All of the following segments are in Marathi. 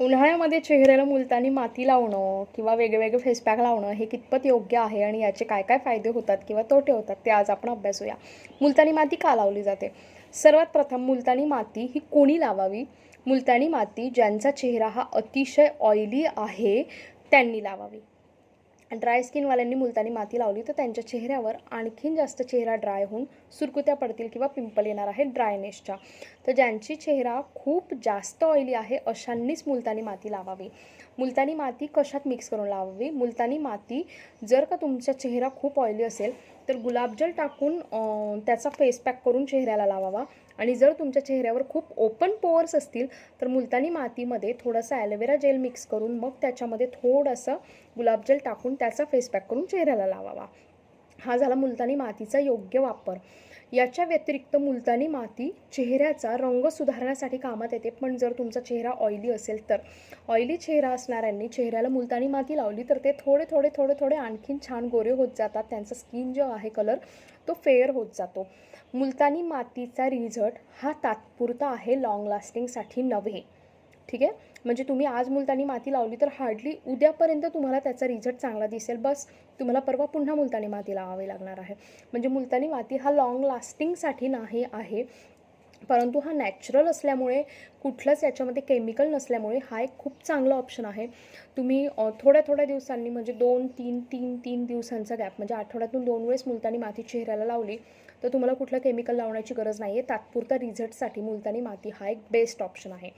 उन्हाळ्यामध्ये चेहऱ्याला मुलतानी माती लावणं किंवा वेगवेगळे फेसपॅक लावणं हे कितपत योग्य आहे आणि याचे काय काय फायदे होतात किंवा तोटे होतात ते आज आपण अभ्यासूया. मुलतानी माती का लावली जाते? सर्वात प्रथम मुलतानी माती ही कोणी लावावी? मुलतानी माती ज्यांचा चेहरा हा अतिशय ऑइली आहे त्यांनी लावावी. ड्राय स्किनवाल्यांनी मुलतानी माती लावली तर त्यांच्या चेहऱ्यावर आणखीन जास्त चेहरा ड्राय होऊन सुरकुत्या पडतील किंवा पिंपल येणार आहे ड्रायनेसच्या तर ज्यांची चेहरा खूप जास्त ऑइली आहे अशांनीच मुलतानी माती लावावी. मुलतानी माती कशात मिक्स करून लावावी? मुलतानी माती जर का तुमचा चेहरा खूप ऑइली असेल तर गुलाबजल टाकून त्याचा फेस पॅक करून चेहऱ्याला लावावा. आणि जर तुमच्या चेहऱ्यावर खूप ओपन पोअर्स असतील तर मुलतानी मातीमध्ये थोडंसं ॲलोवेरा जेल मिक्स करून मग त्याच्यामध्ये थोडंसं गुलाबजल टाकून त्याचा फेस पॅक करून चेहऱ्याला लावावा. हा झाला मुलतानी मातीचा योग्य वापर. याच्या व्यतिरिक्त मुलतानी माती चेहऱ्याचा रंग सुधारण्यासाठी कामात येते. पण जर तुमचा चेहरा ऑइली असेल तर. ऑइली चेहरा असणाऱ्यांनी चेहऱ्याला मुलतानी माती लावली तर ते थोडे थोडे थोडे थोडे आणखीन छान गोरे होत जातात. त्यांचा स्किन जो आहे कलर तो फेअर होत जातो. मुलतानी मातीचा रिझल्ट हा तात्पुरता आहे लाँग लास्टिंगसाठी नव्हे. ठीक आहे? म्हणजे तुम्ही आज मुलतानी माती लावली तर हार्डली उद्यापर्यंत तुम्हाला त्याचा रिझल्ट चांगला दिसेल. बस तुम्हाला परवा पुन्हा मुलतानी माती लावावी लागणार आहे. म्हणजे मुलतानी माती हा लाँग लास्टिंगसाठी नाही आहे. परंतु हा नॅचरल असल्यामुळे कुठलंच याच्यामध्ये केमिकल नसल्यामुळे हा एक खूप चांगला ऑप्शन आहे. तुम्ही थोड्या थोड्या दिवसांनी म्हणजे दोन तीन तीन तीन दिवसांचा गॅप म्हणजे आठवड्यातून दोन वेळेस मुलतानी माती चेहऱ्याला लावली तर तुम्हाला कुठलं केमिकल लावण्याची गरज नाही आहे तात्पुरता रिझल्टसाठी मुलतानी माती हा एक बेस्ट ऑप्शन आहे.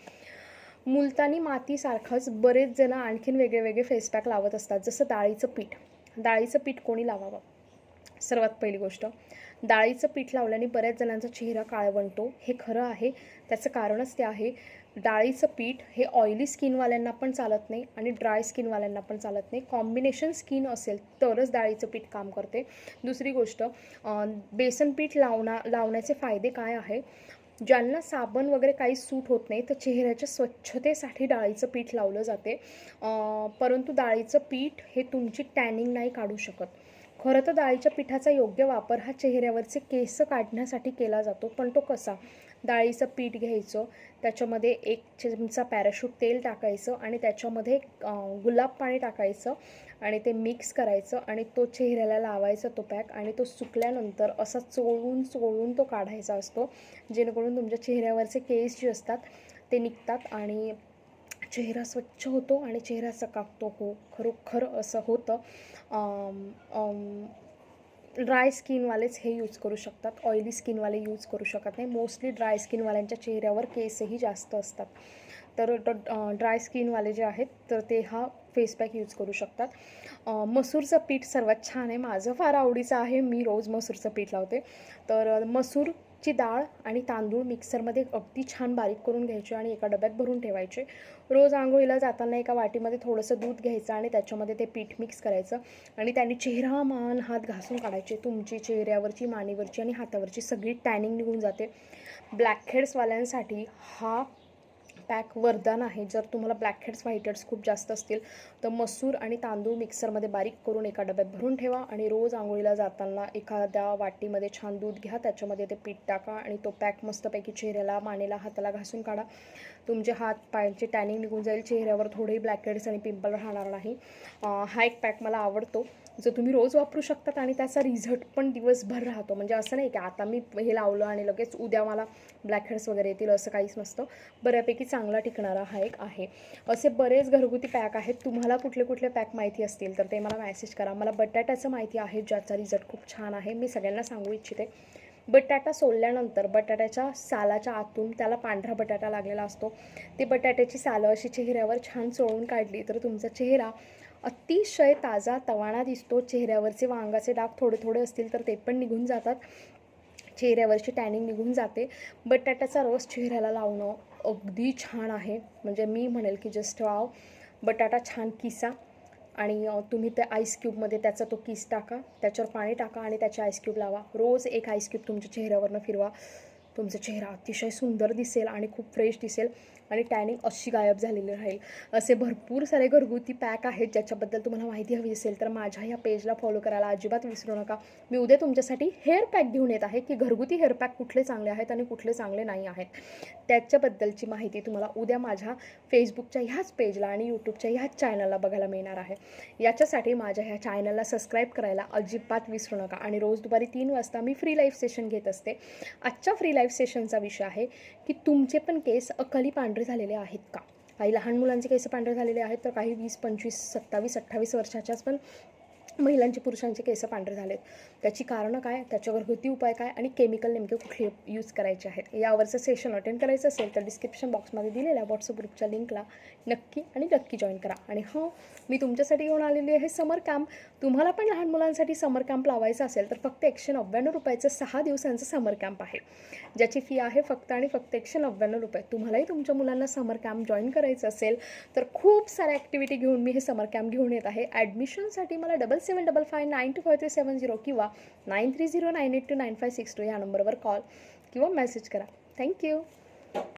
मुलतानी मातीसारखंच बरेच जण आणखीन वेगळे वेगळे फेस पॅक लावत असतात जसं डाळीचं पीठ. डाळीचं पीठ कोणी लावावं? सर्वात पहिली गोष्ट डाळीचं पीठ लावल्याने बऱ्याच जणांचा चेहरा काळवंटो. हे खरं आहे. त्याचं कारणच ते आहे डाळीचं पीठ हे ऑइली स्किनवाल्यांना पण चालत नाही आणि ड्राय स्किनवाल्यांना पण चालत नाही. कॉम्बिनेशन स्किन असेल तरच डाळीचं पीठ काम करते. दुसरी गोष्ट बेसन पीठ लावणा लावण्याचे फायदे काय आहे? ज्यांना साबण वगैरे काही सूट होत नाही तर चेहऱ्याच्या स्वच्छतेसाठी डाळीचं पीठ लावलं जाते. परंतु डाळीचं पीठ हे तुमची टॅनिंग नाही काढू शकत. खरं तर डाळीच्या पिठाचा योग्य वापर हा चेहऱ्यावरचे केस काढण्यासाठी केला जातो पण तो कसा? डाळीचं पीठ घ्यायचं त्याच्यामध्ये एक चमचा पॅराशूट तेल टाकायचं आणि त्याच्यामध्ये गुलाब पाणी टाकायचं आणि ते मिक्स करायचं आणि तो चेहऱ्याला लावायचा तो पॅक आणि तो सुकल्यानंतर असा चोळून चोळून तो काढायचा असतो जेणेकरून तुमच्या चेहऱ्यावरचे केस जे असतात ते निघतात आणि चेहरा स्वच्छ होतो आणि चेहरा सकाकतो हो खरोखर असं होतं. ड्राय स्किनवालेच हे यूज करू शकतात. ऑइली स्किनवाले यूज करू शकत नाही. मोस्टली ड्राय स्किनवाल्यांच्या चेहऱ्यावर केसही जास्त असतात. तर ड्राय स्किनवाले जे आहेत तर ते हा फेस पॅक यूज करू शकतात. मसूरचं पीठ सर्वात छान आहे. माझं फार आवडीचं आहे. मी रोज मसूरचं पीठ लावते. तर मसूर ची डाळ आणि तांदूळ मिक्सरमध्ये अगदी छान बारीक करून घ्यायचे आणि एका डब्यात भरून ठेवायचे. रोज आंघोळीला जाताना एका वाटीमध्ये थोडंसं दूध घ्यायचं आणि त्याच्यामध्ये ते पीठ मिक्स करायचं आणि त्यांनी चेहरा मान हात घासून काढायचे. तुमची चेहऱ्यावरची मानेवरची आणि हातावरची सगळी टॅनिंग निघून जाते. ब्लॅक हेड्सवाल्यांसाठी हा पॅक वरदान आहे. जर तुम्हाला ब्लॅक हेड्स व्हाईट हेड्स खूप जास्त असतील तर मसूर आणि तांदूळ मिक्सरमध्ये बारीक करून एका डब्यात भरून ठेवा आणि रोज आंघोळीला जाताना एखाद्या वाटीमध्ये छान दूध घ्या. त्याच्यामध्ये ते पीठ टाका आणि तो पॅक मस्तपैकी चेहऱ्याला मानेला हाताला घासून काढा. तुमचे हात पायांची टॅनिंग निघून जाईल. चेहऱ्यावर थोडेही ब्लॅक हेड्स आणि पिंपल राहणार नाही. हा एक पॅक मला आवडतो. जो तुम्ही रोज वापरू शकतात आणि त्याचा रिझल्ट पण दिवसभर राहतो. म्हणजे असं नाही की आता मी हे लावलं आणि लगेच उद्या मला ब्लॅक हेड्स वगैरे येतील असं काहीच नसतं. बऱ्यापैकी चांगलं चांगला टिकणारा हा एक आहे. असे बरेच घरगुती पॅक आहेत. तुम्हाला कुठले कुठले पॅक माहिती असतील तर ते मला मॅसेज करा. मला बटाट्याचं माहिती आहे ज्याचा रिझल्ट खूप छान आहे. मी सगळ्यांना सांगू इच्छिते. बटाटा सोलल्यानंतर बटाट्याच्या सालाच्या आतून त्याला पांढरा बटाटा लागलेला असतो. ते बटाट्याची सालं अशी चेहऱ्यावर छान चोळून काढली तर तुमचा चेहरा अतिशय ताजा तवाणा दिसतो. चेहऱ्यावरचे वांगाचे डाग थोडे थोडे असतील तर ते पण निघून जातात. चेहऱ्यावरची टॅनिंग निघून जाते. बटाट्याचा रस चेहऱ्याला लावणं अगदी छान आहे. म्हणजे मी म्हणेल की जस्ट वाव बटाटा छान किसा आणि तुम्ही त्या आईस क्यूबमध्ये त्याचा तो किस टाका त्याच्यावर पाणी टाका आणि त्याचे आईस क्यूब लावा. रोज एक आईस क्यूब तुमच्या चेहऱ्यावरनं फिरवा. तुमचा चेहरा अतिशय सुंदर दिसेल आणि खूप फ्रेश दिसेल आणि टॅनिंग अशी गायब झालेली राहील. असे भरपूर सारे घरगुती पॅक आहेत ज्याच्याबद्दल तुम्हाला माहिती हवी असेल तर माझ्या ह्या पेजला फॉलो करायला अजिबात विसरू नका. मी उद्या तुमच्यासाठी हेअर पॅक घेऊन येत आहे की घरगुती हेअर पॅक कुठले चांगले आहेत आणि कुठले चांगले नाही आहेत. त्याच्याबद्दलची माहिती तुम्हाला उद्या माझ्या फेसबुकच्या ह्याच पेजला आणि यूट्यूबच्या ह्याच चॅनलला बघायला मिळणार आहे. याच्यासाठी माझ्या ह्या चॅनलला सबस्क्राईब करायला अजिबात विसरू नका. आणि रोज दुपारी तीन वाजता मी फ्री लाईफ सेशन घेत असते. आजच्या फ्री लाईव्ह सेशनचा विषय आहे की तुमचे पण केस अकाली पांढरे झालेले आहेत का? काही लहान मुलांचे केस पांढरे झालेले आहेत तर काही वीस पंचवीस सत्तावीस अठ्ठावीस वर्षाच्याच पण महिलांचे पुरुषांचे केस पांढरे झालेत. त्याची कारणं काय? त्याच्यावर होती उपाय काय? आणि केमिकल नेमके कुठले यूज करायचे आहेत? यावरचं सेशन अटेंड करायचं असेल तर डिस्क्रिप्शन बॉक्समध्ये दिलेल्या व्हॉट्सअप ग्रुपच्या लिंकला नक्की आणि नक्की जॉईन करा. आणि हो मी तुमच्यासाठी घेऊन आलेली आहे समर कॅम्प तुम्हाला पण लहान मुलांसाठी समर कॅम्प लावायचा असेल तर फक्त एकशे नव्याण्णव रुपयाचं सहा दिवसांचं समर कॅम्प आहे. ज्याची फी आहे फक्त आणि फक्त एकशे नव्याण्णव रुपये. तुम्हालाही तुमच्या मुलांना समर कॅम्प जॉईन करायचं असेल तर खूप साऱ्या ॲक्टिव्हिटी घेऊन मी हे समर कॅम्प घेऊन येत आहे. ॲडमिशनसाठी मला double seven double five nine two five three seven zero किंवा nine three zero nine eight two nine five six two या नंबरवर कॉल किंवा मेसेज करा. थँक्यू